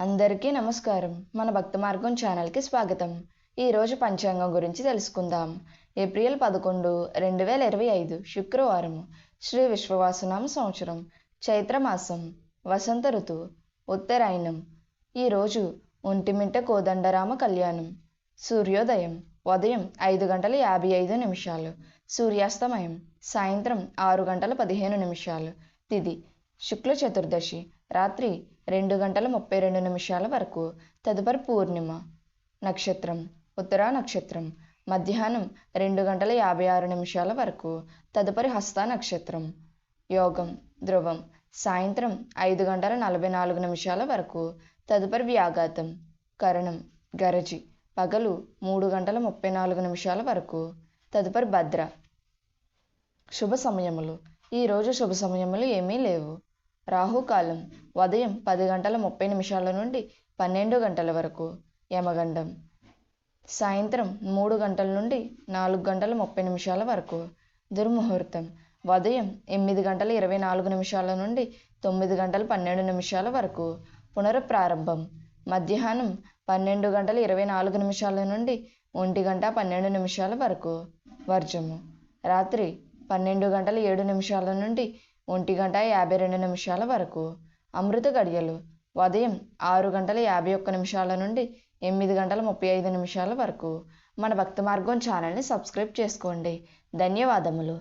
అందరికీ నమస్కారం. మన భక్త మార్గం ఛానల్కి స్వాగతం. ఈరోజు పంచాంగం గురించి తెలుసుకుందాం. ఏప్రిల్ పదకొండు రెండు వేల ఇరవై ఐదు శుక్రవారం శ్రీ విశ్వవాసనామ సంవత్సరం చైత్రమాసం వసంత ఋతువు ఉత్తరాయణం. ఈరోజు ఒంటిమింట కోదండరామ కళ్యాణం. సూర్యోదయం ఉదయం ఐదు గంటల యాభై ఐదు నిమిషాలు. సూర్యాస్తమయం సాయంత్రం ఆరు గంటల పదిహేను నిమిషాలు. తిది శుక్ల చతుర్దశి రాత్రి రెండు గంటల ముప్పై రెండు నిమిషాల వరకు. తదుపరి పూర్ణిమ నక్షత్రం ఉత్తరా నక్షత్రం మధ్యాహ్నం రెండు గంటల యాభై ఆరు నిమిషాల వరకు. తదుపరి హస్త నక్షత్రం యోగం ధ్రువం సాయంత్రం ఐదు గంటల నలభై నాలుగు నిమిషాల వరకు. తదుపరి వ్యాఘాతం కరణం గరజి పగలు మూడు గంటల ముప్పై నాలుగు నిమిషాల వరకు. తదుపరి భద్ర శుభ సమయములు. ఈరోజు శుభ సమయములు ఏమీ లేవు. రాహుకాలం ఉదయం పది గంటల ముప్పై నిమిషాల నుండి పన్నెండు గంటల వరకు యమగండం సాయంత్రం మూడు గంటల నుండి నాలుగు గంటల ముప్పై నిమిషాల వరకు దుర్ముహూర్తం. ఉదయం ఎనిమిది గంటల ఇరవై నాలుగు నిమిషాల నుండి తొమ్మిది గంటల పన్నెండు నిమిషాల వరకు పునఃప్రారంభం. మధ్యాహ్నం పన్నెండు గంటల ఇరవై నాలుగు నిమిషాల నుండి ఒంటి గంట పన్నెండు నిమిషాల వరకు వర్జము. రాత్రి పన్నెండు గంటల ఏడు నిమిషాల నుండి ఒంటి గంట యాభై రెండు నిమిషాల వరకు. అమృత గడియలు. ఉదయం ఆరు గంటల యాభై ఒక్క నిమిషాల నుండి ఎనిమిది గంటల ముప్పై ఐదు నిమిషాల వరకు. మన భక్త మార్గం ఛానల్ని సబ్స్క్రైబ్ చేసుకోండి. ధన్యవాదములు.